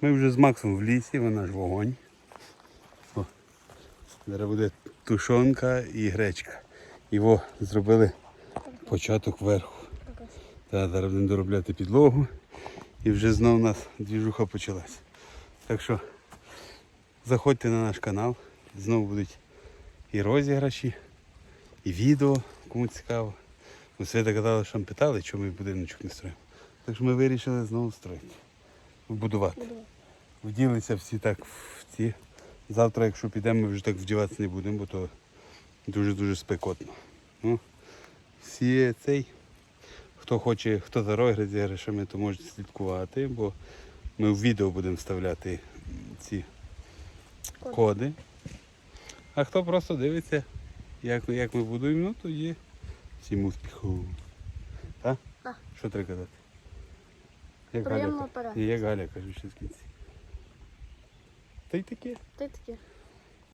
Ми вже з Максом в лісі, вона ж вогонь. О, зараз буде тушонка і гречка. Його зробили початок вверху. Та, зараз будемо доробляти підлогу. І вже знову у нас двіжуха почалась. Так що заходьте на наш канал. Знову будуть і розіграші, і відео, кому цікаво. Свята казала, що нам питали, чому ми будиночок не строїмо. Так що ми вирішили знову строїти. Вбудувати. Вділися всі так в ці. Завтра, якщо підемо, ми вже так вдіватися не будемо, бо то дуже-дуже спекотно. Ну, всі цей, хто хоче, хто за розіграшами, то можете слідкувати, бо ми в відео будемо вставляти ці Коди. А хто просто дивиться, як, як ми будуємо, ну то є всім успіху. Так. Що треба казати? Як Приємного Галя, перегляду. як Галя каже ще в кінці. Та й таке. Ти таке.